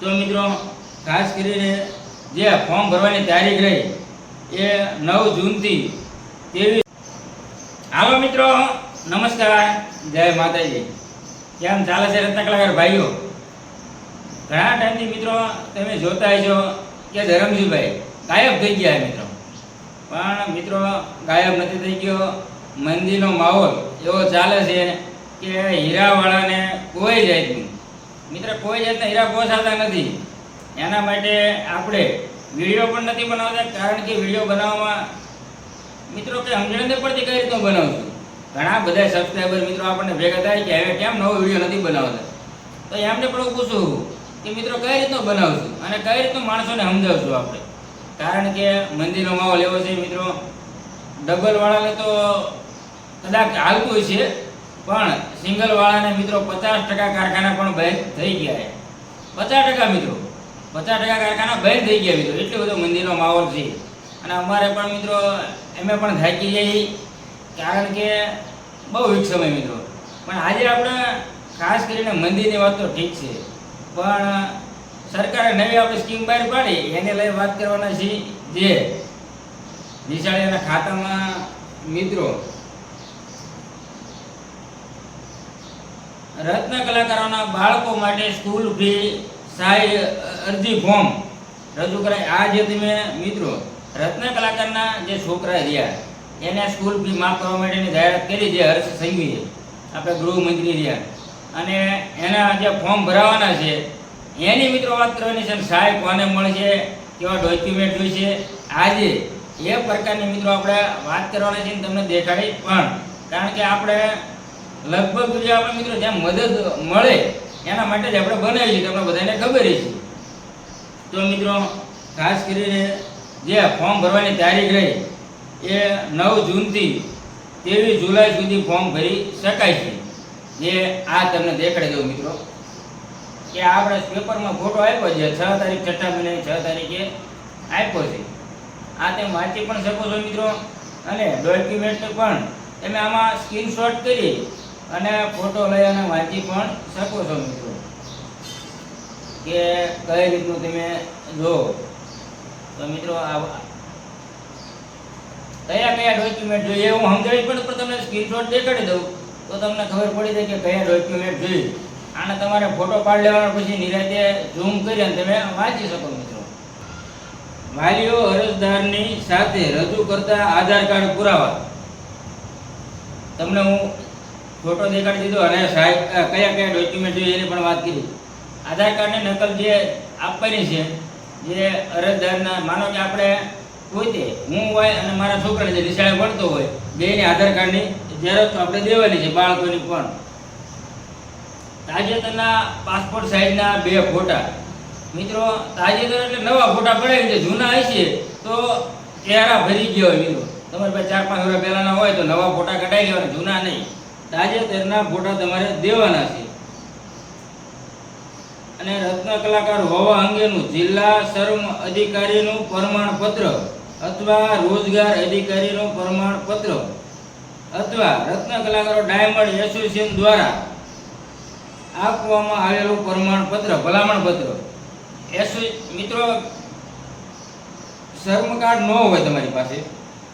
તો મિત્રો, ખાસ કરીને જે ફોર્મ ભરવાની તારીખ રહી, એ નવ જૂનથી તેવી હાલો મિત્રો, નમસ્કાર, જય માતાજી. કેમ ચાલે છે રત્ન કલાકાર ભાઈઓ? ઘણા ટાઈમથી મિત્રો, તમે જોતા છો કે ધરમજીભાઈ ગાયબ થઈ ગયા મિત્રો. પણ મિત્રો, ગાયબ નથી થઈ ગયો. મંદિરનો માહોલ એવો ચાલે છે કે હીરાવાળાને કોઈ જાતનું મિત્ર, કોઈ જાતના હીરા પોસાતા નથી. એના માટે આપણે વીડિયો પણ નથી બનાવતા, કારણ કે વીડિયો બનાવવામાં મિત્રો કે સમજણ નથી કઈ રીતનું બનાવશું. ઘણા બધા સબસ્ક્રાઈબર મિત્રો આપણને ભેગા થાય કે હવે કેમ નવો વીડિયો નથી બનાવતા. તો એમને પણ હું પૂછું કે મિત્રો, કઈ રીતનો બનાવશું અને કઈ રીતનું માણસોને સમજાવશું આપણે? કારણ કે મંદિરનો માહોલ એવો છે મિત્રો ડબલ વાળાને તો કદાચ હાલતું છે પણ સિંગલ વાળાને મિત્રો પચાસ ટકા કારખાના પણ બંધ થઈ ગયા પચાસ ટકા મિત્રો. પચાસ ટકા કારખાના બંધ થઈ ગયા મિત્રો. એટલો બધો મંદિરનો માહોલ છે. અને અમારે પણ મિત્રો એમે પણ થાકી જઈ કારણ કે બહુ એક સમય મિત્રો. પણ આજે આપણે ખાસ કરીને મંદિરની વાત તો ઠીક છે. પણ સરકારે નવી આપણે સ્કીમ બહાર પાડી. એને લઈ વાત કરવાના છીએ. જે નિશાળીના ખાતામાં મિત્રો રત્ન કલાકારોના બાળકો માટે સ્કૂલ ફી સહાય અરજી ફોર્મ રજૂ કરાય. આ જે તમે મિત્રો રત્ન કલાકારના જે છોકરા રહ્યા, એને સ્કૂલ ફી માફ કરવા માટેની જાહેરાત કરી છે હર્ષ સંઘવીએ, આપણે ગૃહમંત્રી રહ્યા. અને એના જે ફોર્મ ભરાવાના છે, એની મિત્રો વાત કરવાની છે સહાય કોને મળશે, કેવા ડોક્યુમેન્ટ જોઈશે, આજે એ પ્રકારની મિત્રો આપણે વાત કરવાની છે તમને દેખાડી. પણ કારણ કે આપણે લગભગ જે આપણે મિત્રો જ્યાં મદદ મળે, એના માટે જ આપણે બનાવીએ છે આપણે બધાને ખબર છે. તો મિત્રો, ખાસ કરીને જે ફોર્મ ભરવાની તારીખ રહી, એ નવ જૂનથી ત્રેવીસ જુલાઈ સુધી ફોર્મ ભરી શકાય છે. જે આ તમને દેખાડી દઉં મિત્રો. કે આપણે પેપરમાં ફોટો આપ્યો છે. છ તારીખ છઠ્ઠા મહિને, છ તારીખે આપ્યો છે. આ તમે વાંચી પણ શકો છો મિત્રો. અને ડોક્યુમેન્ટ પણ. તમે આમાં સ્ક્રીનશોટ કરી અને ફોટો લઈ અને વાંચી પણ શકો છો મિત્રો. કે કઈ રીતનું તમે જો તો મિત્રો આ કયા કયા ડોક્યુમેન્ટ જોઈએ? હું સમજાવી પણ તમને સ્ક્રીનશોટ દેખાડી દઉં. તો તમને ખબર પડી જાય કે કયા ડોક્યુમેન્ટ જોઈએ. આને તમારે ફોટો પાડી લેવાનો, પછી નિરાતે ઝૂમ કરી અને તમે વાંચી શકો મિત્રો. વાલીઓ અરજદારની સાથે રજૂ કરતા આધાર કાર્ડ પુરાવા. તમને હું ફોટો દેખાડી દીધો અને સાહેબ કયા કયા ડોક્યુમેન્ટ જોઈએ એની પણ વાત કરી આધાર કાર્ડની નકલ જે આપવાની છે, જે અરજદારના, માનો કે આપણે પોતે, હું હોય અને મારા છોકરાને જે નિશાળે ભણતો હોય બેની આધાર કાર્ડની ઝેરોક્ષ આપણે દેવાની છે બાળકોની પણ. તાજેતરના પાસપોર્ટ સાઇઝના બે ફોટા. મિત્રો તાજેતર એટલે નવા ફોટા પડાવી છે, જૂના હશે તો ચહેરા ભરી ગયો હોય મિત્રો. તમારે પાસે ચાર પાંચ વર્ષ પહેલાના હોય તો નવા ફોટા કઢાવી લેવાના, જૂના નહીં. તાજેતરના ફોટા તમારે દેવાના છે. અને રત્ન કલાકાર હોવા અંગેનું જિલ્લા શ્રમ અધિકારીનું પ્રમાણપત્ર અથવા રોજગાર અધિકારીનું પ્રમાણપત્ર અથવા રત્ન કલાકારો ડાયમંડ એસોસિએશન દ્વારા આપવામાં આવેલું પ્રમાણપત્ર, ભલામણપત્ર. એસો, મિત્રો, શ્રમ કાર્ડ ન હોય તમારી પાસે,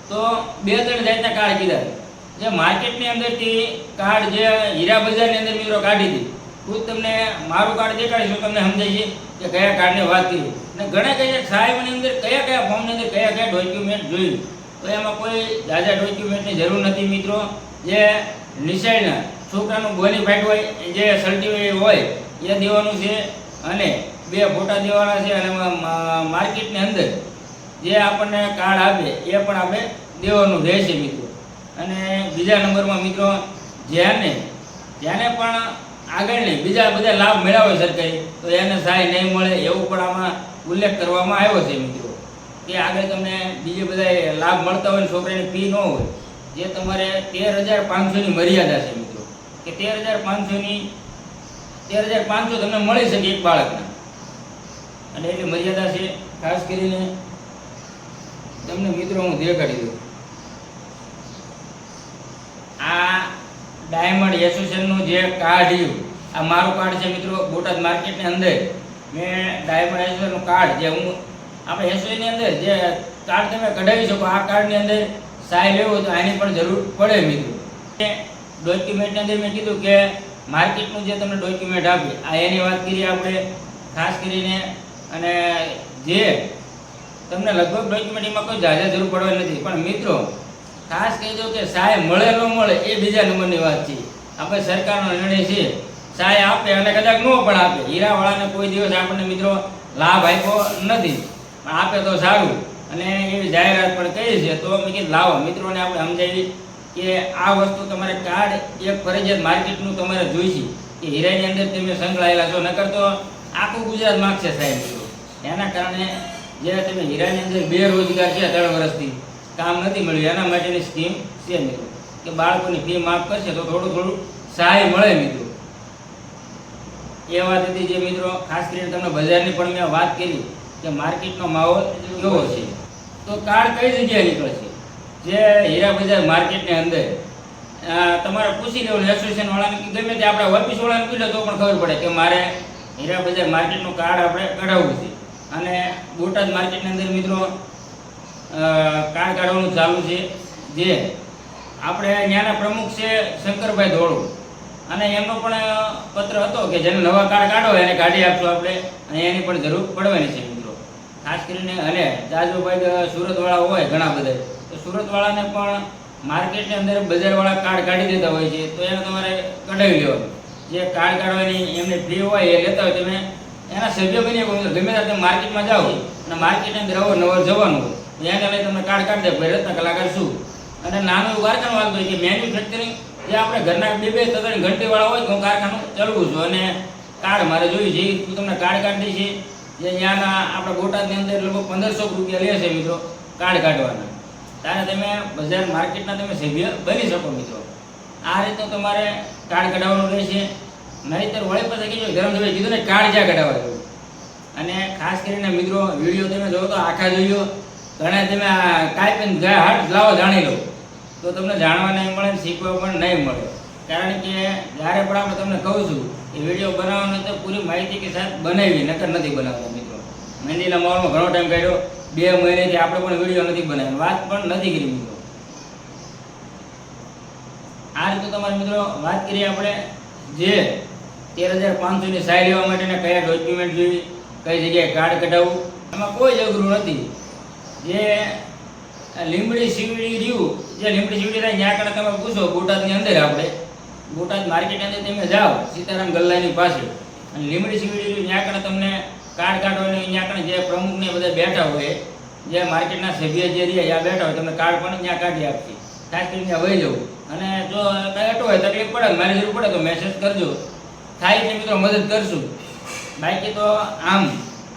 તો બે ત્રણ જાતના કાર્ડ કીધા જે માર્કેટની અંદરથી કાર્ડ જે હીરા બજારની અંદર મિત્રો કાઢી હતી હું તમને મારું કાર્ડ દેખાડીશ તમને સમજાય છે કે કયા કાર્ડની વાત કરી. અને ઘણા કયા સાહેબની અંદર કયા કયા ફોર્મની અંદર કયા કયા ડોક્યુમેન્ટ જોયું. તો એમાં કોઈ જાજા ડોક્યુમેન્ટની જરૂર નથી મિત્રો. જે નિશાળના છોકરાનું બોનીફાઈડ હોય જે સર્ટિફિકેટ હોય, એ દેવાનું છે. અને બે ફોટા દેવાના છે, અને માર્કેટની અંદર જે આપણને કાર્ડ આપે, એ પણ આપણે દેવાનું રહેશે મિત્રો. અને બીજા નંબરમાં મિત્રો જેને જેને પણ આગળની બીજા બધા લાભ મેળવ્યા સરકારી, તો એને સહાય નહીં મળે એવું પણ આમાં ઉલ્લેખ કરવામાં આવ્યો છે મિત્રો. કે આગળ તમને બીજે બધા લાભ મળતા હોય છોકરાની ફી ન હોય, જે તમારે તેર હજાર પાંચસોની મર્યાદા છે મિત્રો. કે તેર હજાર પાંચસોની, તેર હજાર પાંચસો તમને મળી શકે એક બાળકને. અને એટલી મર્યાદા છે, ખાસ કરીને તમને મિત્રો હું દેખાડી દઉં આ ડાયમંડ એસોસિએશનનું જે કાર્ડ રહ્યું, આ મારું કાર્ડ છે મિત્રો બોટાદ માર્કેટની અંદર. મેં ડાયમંડ એસોસિએશનનું કાર્ડ જે હું, આપણે એસોસિએશનની અંદર જે કાર્ડ તમે કઢાવી શકો, આ કાર્ડની અંદર સાઈ લેવો તો આની પણ જરૂર પડે મિત્રો. ડોક્યુમેન્ટની અંદર મેં કીધું કે માર્કેટનું જે તમને ડોક્યુમેન્ટ આપે આ એની વાત કરીએ આપણે, ખાસ કરીને અને જે તમને લગભગ ડોક્યુમેન્ટ એમાં કોઈ જાજા જરૂર પડવાની નથી. પણ મિત્રો ખાસ કહી દો કે સહાય મળે ન મળે એ બીજા નંબરની વાત છે. આપણે સરકારનો નિર્ણય છે. સહાય આપે અને કદાચ ન પણ આપે. હીરાવાળાને કોઈ દિવસ આપણને મિત્રો લાભ આપ્યો નથી. પણ આપે તો સારું. અને એવી જાહેરાત પણ કરી છે. તો મેં કીધું, લાવો, મિત્રોને આપણે સમજાવી કે આ વસ્તુ તમારે કાર્ડ એક ફરજિયાત માર્કેટનું તમારે જોઈશે. કે હીરાની અંદર તમે સંકળાયેલા છો. નકર તો આખું ગુજરાત માગશે સાહેબ. એના કારણે જે તમે હીરાની અંદર બેરોજગાર છે ત્રણ વર્ષથી કામ નથી મળ્યું. એના માટેની સ્કીમ છે મિત્રો કે બાળકોની ફી માફ કરશે તો થોડું થોડું સહાય મળે મિત્રો. એ વાત હતી જે મિત્રો, ખાસ કરીને તમને બજારની પણ મેં વાત કરી કે માર્કેટનો માહોલ કેવો છે. તો કાર્ડ કઈ જગ્યાએ નીકળશે જે હીરા બજાર માર્કેટની અંદર. તમારે પૂછી લેવાનું. એસોસિએશન વાળાને ગમે તે આપણે ઓફિસ વાળાને પૂછે તો પણ ખબર પડે કે મારે હીરા બજાર માર્કેટનું કાર્ડ આપણે કઢાવવું છે. અને બોટાદ માર્કેટની અંદર મિત્રો કાર્ડ કાઢવાનું ચાલુ છે. જે આપણે ત્યાંના પ્રમુખ છે શંકરભાઈ ધોળુ. અને એમનો પણ પત્ર હતો કે જેને નવા કાર્ડ કાઢો એને કાઢી આપશું આપણે. અને એની પણ જરૂર પડવાની છે મિત્રો. ખાસ કરીને અને જાજુભાઈ સુરતવાળા હોય ઘણા બધા. તો સુરતવાળાને પણ માર્કેટની અંદર બજારવાળા કાર્ડ કાઢી દેતા હોય છે. તો એને તમારે કઢાવી લેવાનું. જે કાર્ડ કાઢવાની એમને ફી હોય એ લેતા હોય તમે. એના સભ્ય બની, ગમે ત્યારે તમે માર્કેટમાં જાઓ. અને માર્કેટિંગ અવર નવર જવાનું એને લઈ તમને કાર્ડ કાઢી દે ભાઈ રત્ન કલાકાર શું. અને નાનું એવું કારખાનું વાગતું હોય કે મેન્યુફેક્ચરિંગ જે આપણે ઘરના બે બે ત્રણ ઘંટીવાળા હોય તો હું કારખાનું ચલાવું છું. અને કાર્ડ મારે જોયું છે હું તમને કાર્ડ કાઢી છે. જે અહીંયાના આપણા બોટાદની અંદર લગભગ પંદરસો રૂપિયા લે છે મિત્રો, કાર્ડ કાઢવાના. ત્યારે તમે બજાર માર્કેટના તમે સભ્ય બની શકો મિત્રો. આ રીતનું તમારે કાર્ડ કઢાવવાનું રહેશે. નહીતર વળી પાસે કીધું ધરમભાઈ કીધું ને, કાર્ડ જ્યાં કઢાવવા અને ખાસ કરીને મિત્રો, વીડિયો તમે જોવો તો આખા જોયો ઘણા તમે આ કાંઈ પણ હાટ લાવો, જાણી લો. તો તમને જાણવા નહીં મળે શીખવા પણ નહીં મળે. કારણ કે જ્યારે પણ આપણે તમને કહું છું કે વીડિયો બનાવવાનો તો પૂરી માહિતી કે સાથ બનાવી નકર નથી બનાવતો મિત્રો. મહેંદીના મોલમાં ઘણો ટાઈમ કાઢ્યો. બે મહિનેથી આપણે પણ વીડિયો નથી બનાવ્યો. વાત પણ નથી કરી મિત્રો. આ રીતે તમારે મિત્રો વાત કરીએ આપણે. જે તેર હજાર પાંચસોની સહાય લેવા માટેના કયા ડોક્યુમેન્ટ જોઈએ. કઈ જગ્યાએ કાર્ડ કઢાવવું એમાં કોઈ અઘરું નથી. જે લીમડી સીવડી રહ્યું, જે લીમડી સીવડી થાય ત્યાં કણે તમે પૂછો, બોટાદની અંદર આપણે. બોટાદ માર્કેટ અંદર તમે જાઓ, સીતારામ ગલ્લાની પાસે. અને લીમડી સીવડી રહ્યું, ત્યાં કણે તમને કાર્ડ કાઢવાની ત્યાં કણે જે પ્રમુખને બધા બેઠા હોય, જે માર્કેટના સભ્ય જે રહ્યા, ત્યાં બેઠા હોય, તમને કાર્ડ પણ ત્યાં કાઢી આપશે. ખાસ કરીને ત્યાં વહી જવું. અને જો કંઈ અટો હોય તકલીફ પડે મારી જરૂર પડે તો મેસેજ કરજો. થાય છે મિત્રો, મદદ કરશું. બાકી તો આમ,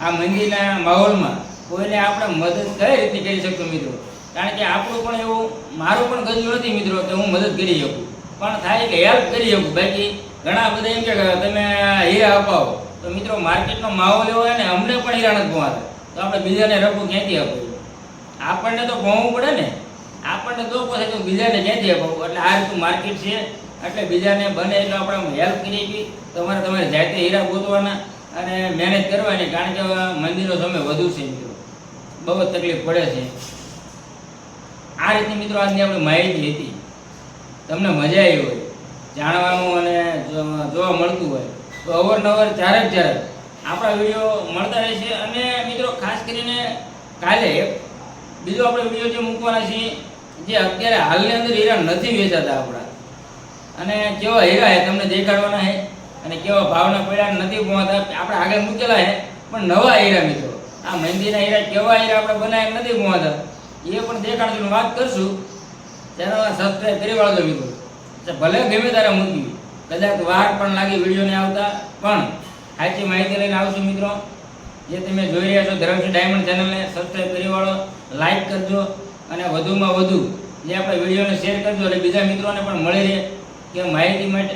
આ મંદિરના માહોલમાં કોઈને આપણે મદદ કઈ રીતે કરી શકતો મિત્રો? કારણ કે આપણું પણ એવું, મારું પણ ગજવું નથી મિત્રો કે હું મદદ કરી શકું. પણ થાય કે હેલ્પ કરી શકું. બાકી ઘણા બધા એમ કે તમે હીરા અપાવો. તો મિત્રો માર્કેટનો માહોલ એવો હોય ને, અમને પણ હીરા નથી પહોંચતા તો આપણે બીજાને રફું ક્યાંથી આપવું? આપણને તો પહોંચવું પડે ને. આપણને તો પછી તો બીજાને ક્યાંથી અપાવું? એટલે આ રીતનું માર્કેટ છે. એટલે બીજાને બને એટલે આપણે હેલ્પ કરી તમારે તમારે જાતે હીરા ગોતવાના. અને મહેનત કરવાની, કારણ કે મંદિરો તમે વધુ છે મિત્રો. બહુ જ તકલીફ પડે છે. આ રીતની મિત્રો આજની આપણી માહિતી હતી. તમને મજા આવી હોય, જાણવાનું અને જોવા મળતું હોય, તો અવારનવાર ચારેક ચારેક આપણા વીડિયો મળતા રહેશે અને મિત્રો, ખાસ કરીને કાલે બીજો આપણે વીડિયો જે મૂકવાના છીએ, જે અત્યારે હાલની અંદર હીરા નથી વેચાતા આપણા. અને કેવા હીરા તમને દેખાડવાના હે અને કેવા ભાવના પડ્યા નથી પહોંચતા આપણે આગળ મૂકેલા હે, પણ નવા હીરા મિત્રો. આ મહેંદીના હીરા કેવા હીરા આપણે બનાવ્યા નથી પહોંચતા એ પણ દેખાડશું વાત કરશું. ચેનલ સબસ્ક્રાઈબ કરી વાળજો મિત્રો. ભલે ગમે ત્યારે મૂકી કદાચ વાર પણ લાગી વિડીયોને આવતા, પણ સાચી માહિતી લઈને આવશું મિત્રો. જે તમે જોઈ રહ્યા છો ધરમસિંહ ડાયમંડ ચેનલને સબસ્ક્રાઈબ કરી વાળો લાઈક કરજો અને વધુમાં વધુ જે આપણે વિડીયોને શેર કરજો એટલે બીજા મિત્રોને પણ મળી રહે કે માહિતી માટે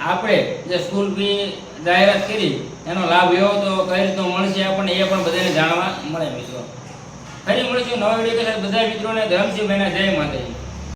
આપણે જે સ્કૂલ ફી જાહેરાત કરી, એનો લાભ એવો તો કઈ રીતનો મળશે આપણને એ પણ બધાને જાણવા મળે મિત્રો. ફરી મળીશું નવા વીડિયો બધા મિત્રોને ધરમસિંહભાઈના જય માતાજી.